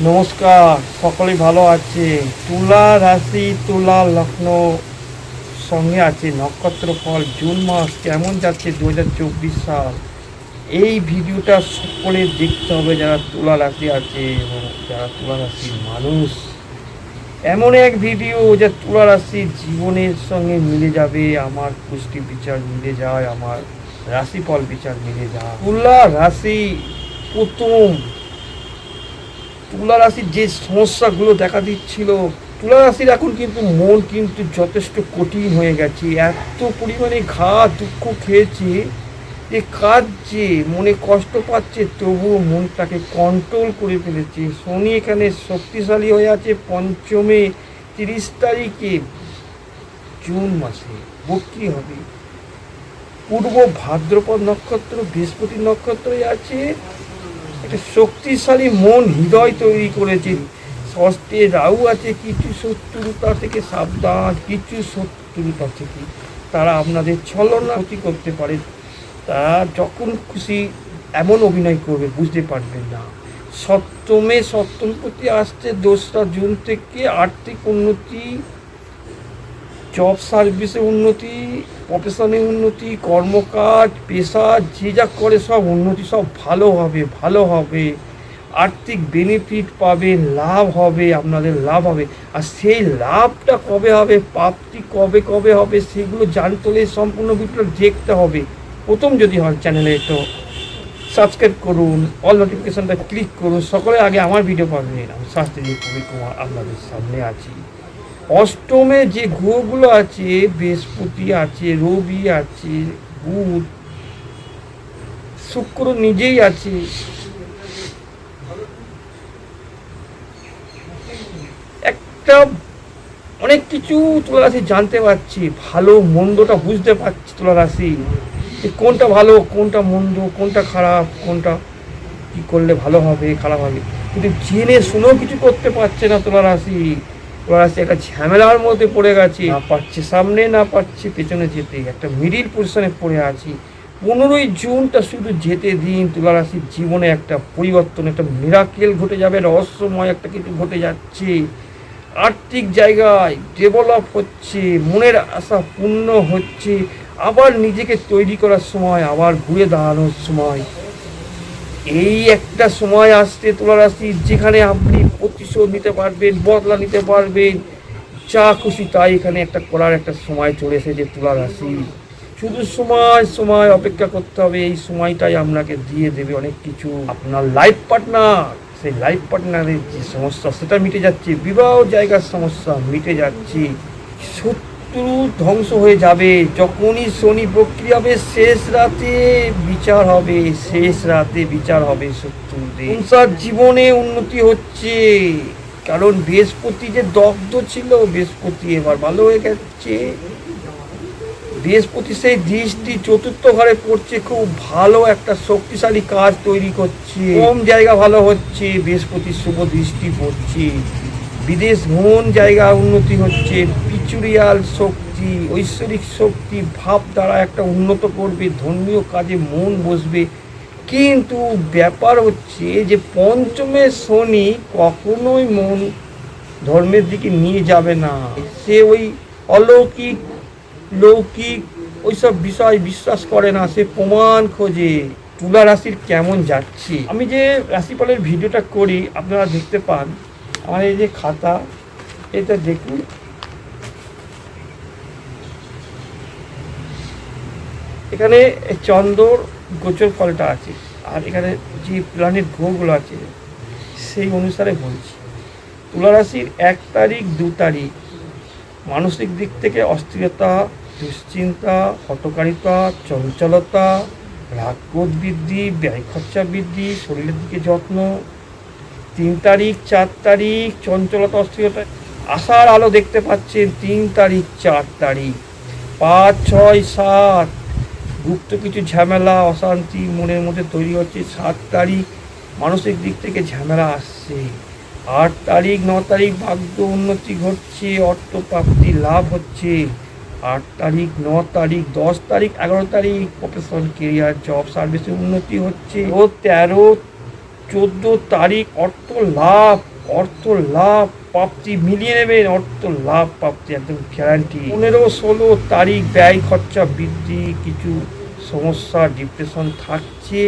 নমস্কার, সকলেই ভালো আছে। তুলা রাশি তুলা লগ্ন সঙ্গে আছে। নক্ষত্র ফল জুন মাস কেমন যাচ্ছে দু হাজার চব্বিশ সাল? এই ভিডিওটা সকলে দেখতে হবে যারা তুলা রাশি আছে এবং যারা তুলা রাশির মানুষ। এমন এক ভিডিও যা তুলা রাশির জীবনের সঙ্গে মিলে যাবে, আমার পুষ্টি বিচার মিলে যায়, আমার রাশিফল বিচার মিলে যায়। তুলা রাশি প্রথম তুলা রাশির যে সমস্যাগুলো দেখা দিচ্ছিল তুলা রাশির এখন কিন্তু মন কিন্তু যথেষ্ট কঠিন হয়ে গেছে। এত পরিমাণে ঘা, দুঃখ খেয়েছে। যে কাজ যে মনে কষ্ট পাচ্ছে, তবুও মনটাকে কন্ট্রোল করে ফেলেছে। শনি এখানে শক্তিশালী হয়ে আছে পঞ্চমে তিরিশ তারিখে, জুন মাসে। বক্রি হবে? পূর্ব ভাদ্রপদ নক্ষত্র, বৃহস্পতি নক্ষত্রই আছে। একটা শক্তিশালী মন হৃদয় তৈরি করেছে ষষ্ঠে রাহু আছে, কিছু শত্রুতা থেকে সাবধান, কিছু শত্রুতা থেকে তারা আপনাদের ছলনা ক্ষতি করতে পারে। তারা যখন খুশি এমন অভিনয় করবে, বুঝতে পারবেন না। সপ্তমে সপ্তম প্রতি আসছে, দোসরা জুন থেকে আর্থিক উন্নতি জব সার্ভিসে উন্নতি প্রফেশনে উন্নতি, কর্মকাজ, পেশা, যে যা করে সব উন্নতি, সব ভালো হবে ভালো হবে। আর্থিক বেনিফিট পাবে, লাভ হবে, আপনাদের লাভ হবে। আর সেই লাভটা কবে হবে, প্রাপ্তি কবে কবে হবে, সেগুলো জানতে হলে সম্পূর্ণ ভিডিওটা দেখতে হবে। প্রথম যদি হন চ্যানেলে, তো সাবস্ক্রাইব করুন অল নোটিফিকেশনটা ক্লিক করুন। সকলে আগে আমার ভিডিও পাবেন। আমি শাস্ত্রী কবি কুমার আপনাদের সামনে আছি। অষ্টমে যে গ্রহগুলো আছে, বৃহস্পতি আছে, রবি আছে, বুধ, শুক্র নিজেই আছে। একটা অনেক কিছু তুলা রাশি জানতে পারছি, ভালো মন্দটা বুঝতে পারছি তুলা রাশি কোনটা ভালো, কোনটা মন্দ, কোনটা খারাপ, কোনটা কি করলে ভালো হবে, খারাপ হবে। কিন্তু জেনে শুনেও কিছু করতে পারছে না তুলা রাশি তুলা রাশি একটা ঝামেলার মধ্যে পড়ে গেছে। না। পারছে সামনে না পারছে পেছনে যেতে। একটা মিডিল পজিশনে পড়ে আছি। পনেরোই জুনটা শুধু যেতে দিন তুলা রাশির জীবনে একটা পরিবর্তন একটা মিরাকেল ঘটে যাবে রহস্যময় একটা কিছু ঘটে যাচ্ছে। আর্থিক জায়গায় ডেভেলপ হচ্ছে মনের আশা পূর্ণ হচ্ছে। আবার নিজেকে তৈরি করার সময় আবার ঘুরে দাঁড়ানোর সময়। এই একটা সময় আসছে তুলা রাশি যেখানে আপনি প্রতিশোধ নিতে পারবেন, বদলা নিতে পারবেন। যা খুশি তাই এখানে একটা করার একটা সময় চলে এসেছে তুলা রাশি। শুধু সময় সময় অপেক্ষা করতে হবে। এই সময়টাই আপনাকে দিয়ে দেবে অনেক কিছু। আপনার লাইফ পার্টনার সেই লাইফ পার্টনারের যে সমস্যা, সেটা মিটে যাচ্ছে। বিবাহ জায়গার সমস্যা মিটে যাচ্ছে। শত্রু ধ্বংস হয়ে যাবে। যখনই শনি প্রক্রিয়া হবে, শেষ রাতে বিচার হবে, শেষ রাতে বিচার হবে শত্রুদের। সংসার জীবনে উন্নতি হচ্ছে, কারণ বৃহস্পতি যে দগ্ধ ছিল, বৃহস্পতি এবার ভালো হয়ে গেছে। বৃহস্পতি সেই দৃষ্টি চতুর্থ ঘরে পড়ছে, খুব ভালো একটা শক্তিশালী কাজ তৈরি করছে। কম জায়গা ভালো হচ্ছে, বৃহস্পতির শুভ দৃষ্টি পড়ছে। বিদেশ ভ্রমণ জায়গা উন্নতি হচ্ছে, পিচুরিয়াল শক্তি, ঐশ্বরিক শক্তি, ভাব দ্বারা একটা উন্নত করবে, ধর্মীয় কাজে মন বসবে। কিন্তু ব্যাপার হচ্ছে যে পঞ্চমে শনি কখনোই মন ধর্মের দিকে নিয়ে যাবে না। সে ওই অলৌকিক, লৌকিক ওইসব বিষয় বিশ্বাস করে না, সে প্রমাণ খোঁজে। তুলা রাশির কেমন যাচ্ছে? আমি যে রাশিফলের ভিডিওটা করি, আপনারা দেখতে পান আমার এই যে খাতা, এটা দেখুন। এখানে এই চন্দ্রর গোচর ফলটা আছে, আর এখানে যে প্ল্যানেট গ্রহগুলো আছে, সেই অনুসারে বলছি। তুলা রাশির এক তারিখ, দু তারিখ। মানসিক দিক থেকে অস্থিরতা, দুশ্চিন্তা হটকারিতা চঞ্চলতা রাগবোধ বৃদ্ধি, ব্যয় খরচা বৃদ্ধি, শরীরের দিকে যত্ন তিন তারিখ, চার তারিখ, চঞ্চলতা অস্থিরতা আশার আলো দেখতে পাচ্ছেন, তিন তারিখ, চার তারিখ। পাঁচ, ছয়, সাত। গুপ্ত কিছু ঝামেলা, অশান্তি মনের মধ্যে তৈরি হচ্ছে, সাত তারিখ। মানসিক দিক থেকে ঝামেলা আসছে। আট তারিখ, ন তারিখ ভাগ্য উন্নতি ঘটছে, অর্থপ্রাপ্তি লাভ হচ্ছে। আট তারিখ, ন তারিখ, দশ তারিখ, এগারো তারিখ প্রফেশন কেরিয়ার জব সার্ভিসে উন্নতি হচ্ছে। ও তেরো চোদ্দ তারিখ অর্থ লাভ অর্থ লাভ প্রাপ্তি মিলিয়ে নেবেন, অর্থ লাভ প্রাপ্তি একদম গ্যারান্টি পনেরো, ষোলো তারিখ ব্যয় খরচা বৃদ্ধি, কিছু সমস্যা ডিপ্রেশন থাকছে,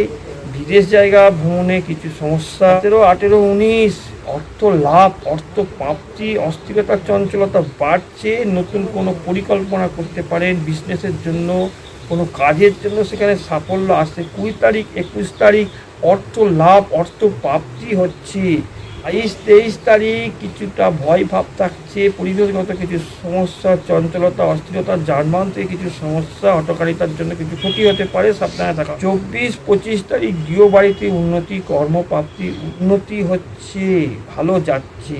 বিদেশ জায়গা ভ্রমণে কিছু সমস্যা। তেরো আঠেরো, উনিশ, অর্থ লাভ, অর্থ প্রাপ্তি অস্থিরতা, চঞ্চলতা বাড়ছে, নতুন কোনো পরিকল্পনা করতে পারেন বিজনেসের জন্য, কোনো কাজের জন্য সেখানে সাফল্য আসছে। কুড়ি তারিখ, একুশ তারিখ অর্থ লাভ, অর্থ প্রাপ্তি হচ্ছে। বাইশ তেইশ তারিখ কিছুটা ভয় ভাব থাকছে, পরিবেশগত কিছু সমস্যা, চঞ্চলতা, অস্থিরতা, যানবাহন থেকে কিছু সমস্যা হটকারিতার জন্য কিছু ক্ষতি হতে পারে, সাবধানে থাকা। চব্বিশ পঁচিশ তারিখ গৃহবাড়িতে উন্নতি, কর্মপ্রাপ্তি উন্নতি হচ্ছে, ভালো যাচ্ছে।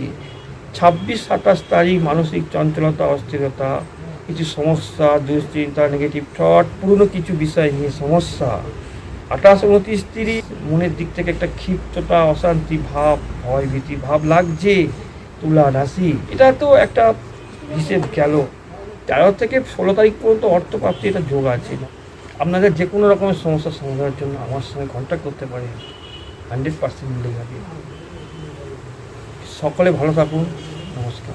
ছাব্বিশ সাতাশ তারিখ মানসিক চঞ্চলতা, অস্থিরতা, কিছু সমস্যা, দুশ্চিন্তা নেগেটিভ থট পুরনো কিছু বিষয় নিয়ে সমস্যা। আঠাশ উনত্রিশ, তিরিশ, মনের দিক থেকে একটা ক্ষিপ্ততা, অশান্তি ভাব, ভয়, ভীতি, ভাব লাগছে তুলা রাশি। এটা তো একটা হিসেব গেল। তেরো থেকে ষোলো তারিখ পর্যন্ত অর্থপ্রাপ্তি এটা যোগ আছে। আপনাদের যে কোনো রকমের সমস্যার সমাধানের জন্য আমার সঙ্গে কন্ট্যাক্ট করতে পারেন। হান্ড্রেড পার্সেন্ট মিলে যাবে। সকলে ভালো থাকুন। নমস্কার।